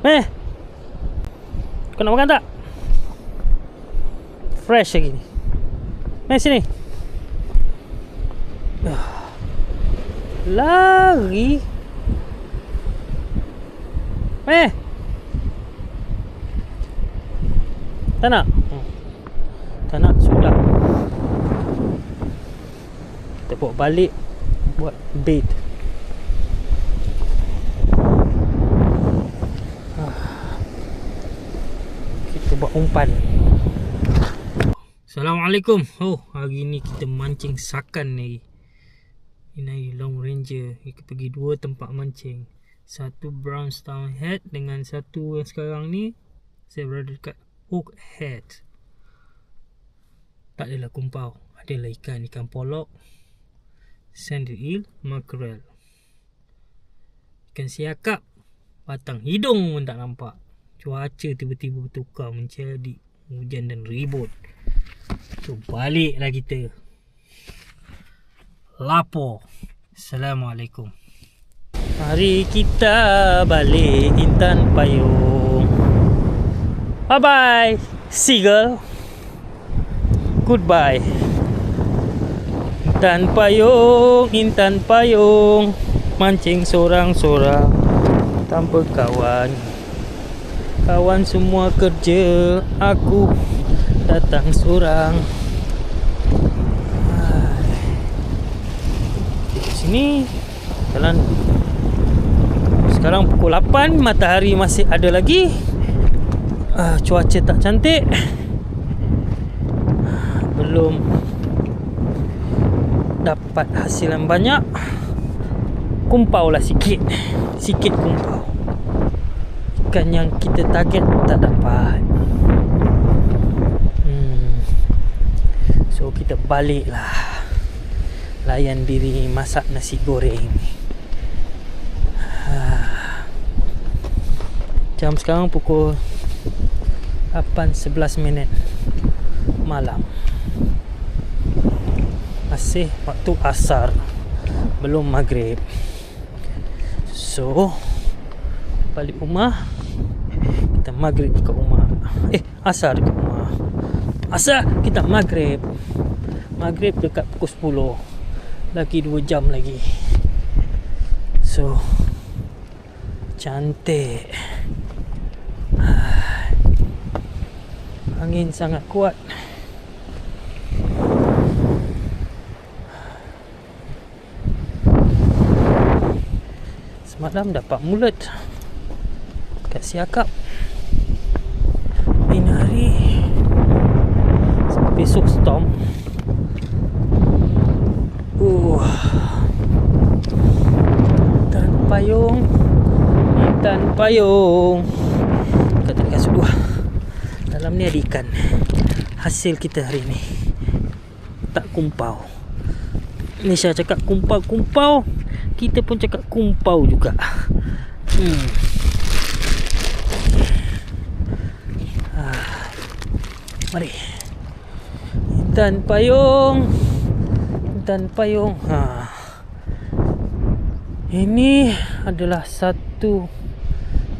Eh Kau nak makan tak? Fresh lagi ni Meh sini. Lari Meh Tak nak? Hmm. Tak nak sudah Kita bawa balik Buat bait kita buat umpan. Assalamualaikum. Oh, hari ni kita mancing sakan ni. Ini long ranger. Kita pergi dua tempat mancing. Satu brownstone head dengan satu yang sekarang ni saya berada dekat hook head. Tak adalah kumpau. Adalah ikan ikan polok, sandal eel, mackerel. Ikan siakap, batang hidung pun tak nampak. Cuaca tiba-tiba bertukar menjadi hujan dan ribut. So baliklah kita. Lapor. Assalamualaikum. Mari kita balik Intan Payung. Bye bye. Seagull. Goodbye. Intan Payung, Intan Payung. Mancing seorang-seorang tanpa kawan. Kawan semua kerja Aku datang seorang. Sini. Jalan. Sekarang pukul 8 Matahari masih ada lagi. Uh, Cuaca tak cantik. Belum Dapat hasilan banyak. Kumpau lah sikit. Sikit kumpau ikan yang kita target tak dapat. Hmm. so kita balik lah layan diri masak nasi goreng. Jam sekarang pukul 8.11 minit malam. Masih waktu asar belum maghrib. So balik rumah kita maghrib dekat rumah eh asar dekat rumah asar kita maghrib. Maghrib dekat pukul 10 lagi 2 jam lagi. So cantik. Angin sangat kuat. Semalam dapat mulut. Kat siakap ini hari besok storm. Uh. Dan payung. Dan payung. Kata dekat sudu dalam ni ada ikan. Hasil kita hari ni. Tak kumpau. Nisha cakap kumpau-kumpau. Kita pun cakap kumpau juga. Hmm. Mari. Intan payung. Intan payung. Ha. Ini adalah satu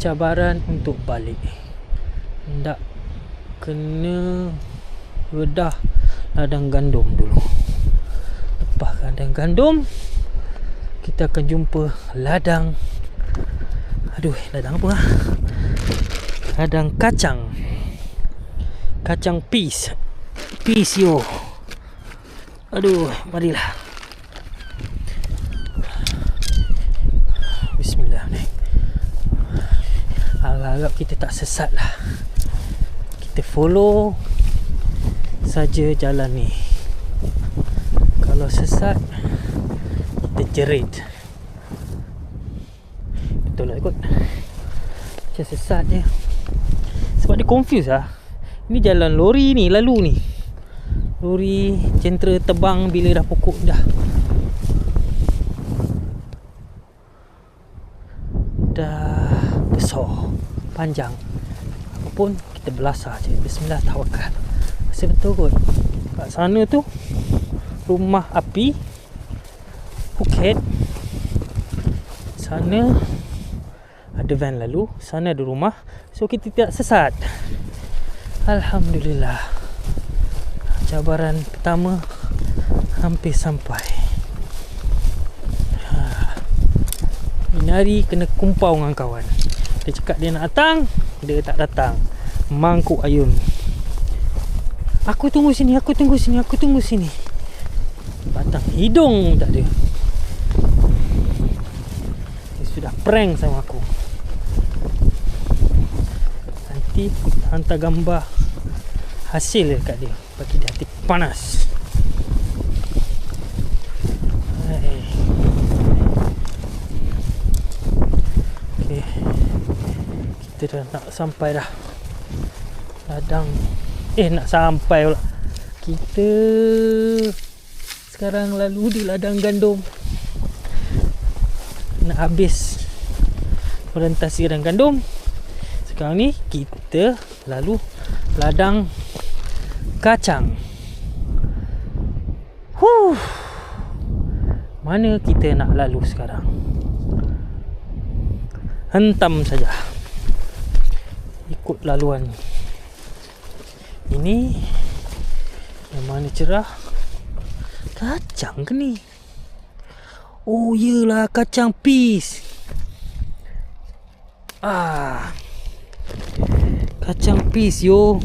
cabaran untuk balik. Hendak kena redah ladang gandum dulu. Lepas ladang gandum, kita akan jumpa ladang Aduh, ladang apa lah? Ladang kacang kacang peas yo. Aduh marilah. Bismillah ni harap kita tak sesat lah. Kita follow saja jalan ni. Kalau sesat kita jerit. Betul lah kot? Macam sesat je. Sebab dia confuse lah. Ni jalan lori ni lalu ni. Lori centra tebang bila dah pokok dah. Dah besar, panjang. Apapun kita belasah je. Bismillah tawakal. Masih betul kot. Kat sana tu rumah api Phuket. Sana Ada van lalu Sana ada rumah So kita tidak sesat Alhamdulillah Cabaran pertama Hampir sampai. Ha. Ini hari kena kumpau dengan kawan. Dia cakap dia nak datang Dia tak datang. Mangkuk ayun Aku tunggu sini, aku tunggu sini, aku tunggu sini. Batang hidung tak ada. Dia sudah prank sama aku. Nanti hantar gambar Hasil dekat dia Bagi dia hati panas. Hai. Okay. Kita dah nak sampai dah. Ladang. Eh nak sampai pula. Kita Sekarang lalu di ladang gandum. Nak habis Orientasi ladang gandum. Sekarang ni kita lalu Ladang Kacang. Huh. Mana kita nak lalu sekarang? Hentam saja. Ikut laluan. Ni ini Yang mana cerah? Kacang ke ni? Oh yelah kacang pis. Ah. Kacang pis yo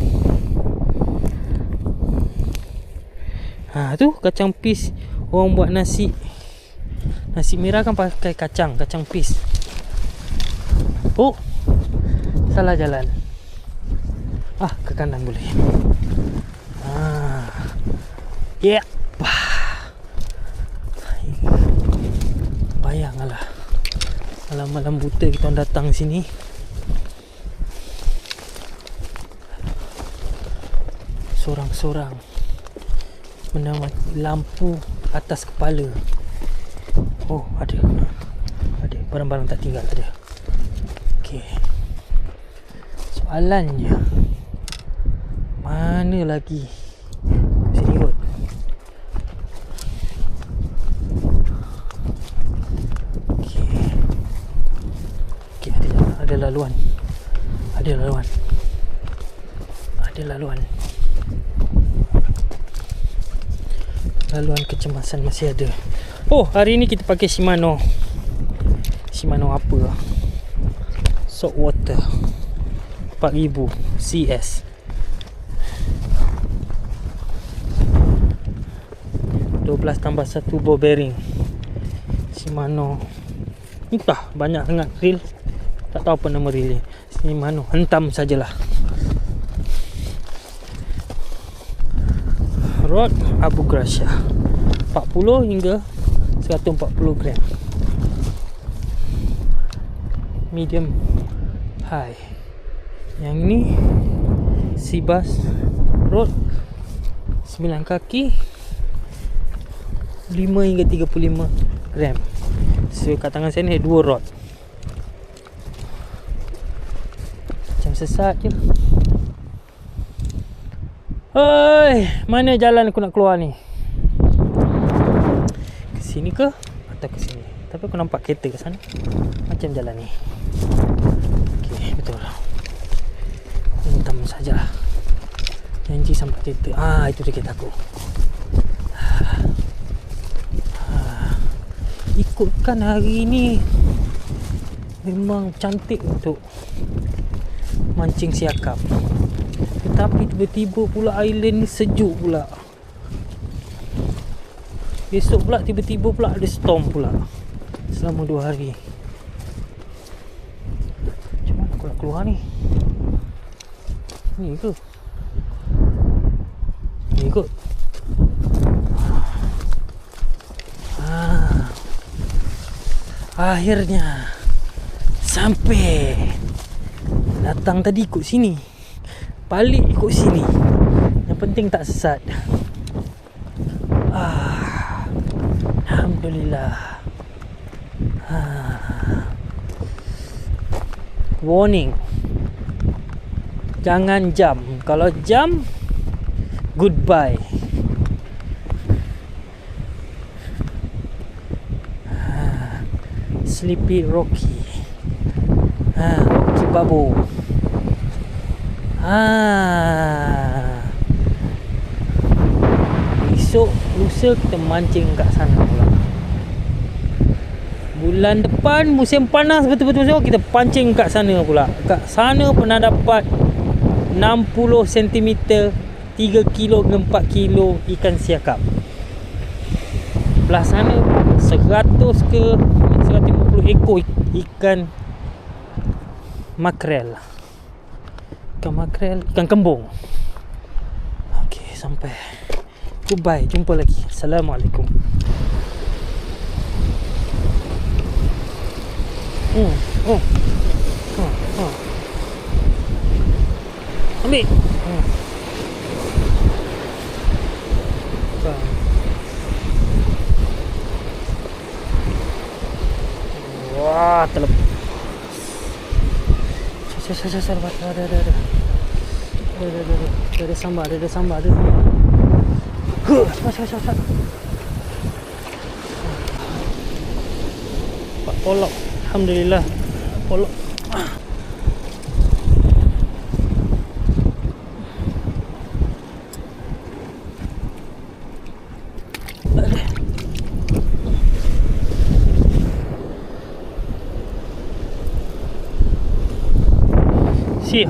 Ha tu kacang pis Orang buat nasi Nasi merah kan pakai kacang Kacang pis Oh Salah jalan Ah, ke kanan boleh. Ah. Yeah. Bayanglah. Malam-malam buta kita datang sini. Sorang-sorang. Menamati lampu atas kepala. Oh, ada. Ada. Barang-barang tak tinggal. Ada. Okay. Soalannya mana lagi sini kot okay. Okay, ada, ada laluan ada laluan ada laluan laluan kecemasan masih ada. Oh hari ni kita pakai Shimano. Shimano apa? Salt water 4000 CS 12 tambah 1 ball bearing. Shimano. Entah banyak sangat reel Tak tahu apa nama reel ni. Shimano hentam sajalah Rod Abu Gracia 40 hingga 140 gram. Medium High. Yang ni Sibas Rod 9 kaki 5 hingga 35 gram. So kat tangan saya ni ada 2 rod. Macam sesat je Hei, mana jalan aku nak keluar ni? Ke sini ke? Atau ke sini? Tapi aku nampak kereta ke sana. Macam jalan ni. Okay, betul. Hentam sajalah. Janji sampai kereta. Ah, itu dia kereta aku. Ikutkan hari ini memang cantik untuk mancing siakap tetapi tiba-tiba pula island ni sejuk pula. Besok pula tiba-tiba pula ada storm pula. Selama dua hari. Macam mana aku nak keluar ni? Ni ke? Ni kot. Akhirnya Sampai Datang tadi ikut sini Balik ikut sini. Yang penting tak sesat. Ah, Alhamdulillah. Ah. Warning. Jangan jam Kalau jam Goodbye. Sleepy Rocky. Ha, Rocky Babo. Ha. Esok lusa kita mancing kat sana pula. Bulan depan musim panas betul-betul so, kita pancing kat sana pula. Kat sana pernah dapat 60 cm 3 kilo ke 4 kilo ikan siakap. Belah sana 100 ke 150 ekor ikan makrel. Ikan makrel, ikan kembung. Okey, sampai. Goodbye, jumpa lagi. Assalamualaikum. Hmm. Oh. Ha, ha. Ambil. Hmm. Wah, terlepas. Sar, sar, sar, sar, ada, ada, ada, ada. Ada, ada, ada, ada. Ada, ada sambal, ada, ada sambal, ada sambal. Huh, cepat, cepat, cepat. Pak polok. Alhamdulillah. Polok. See 七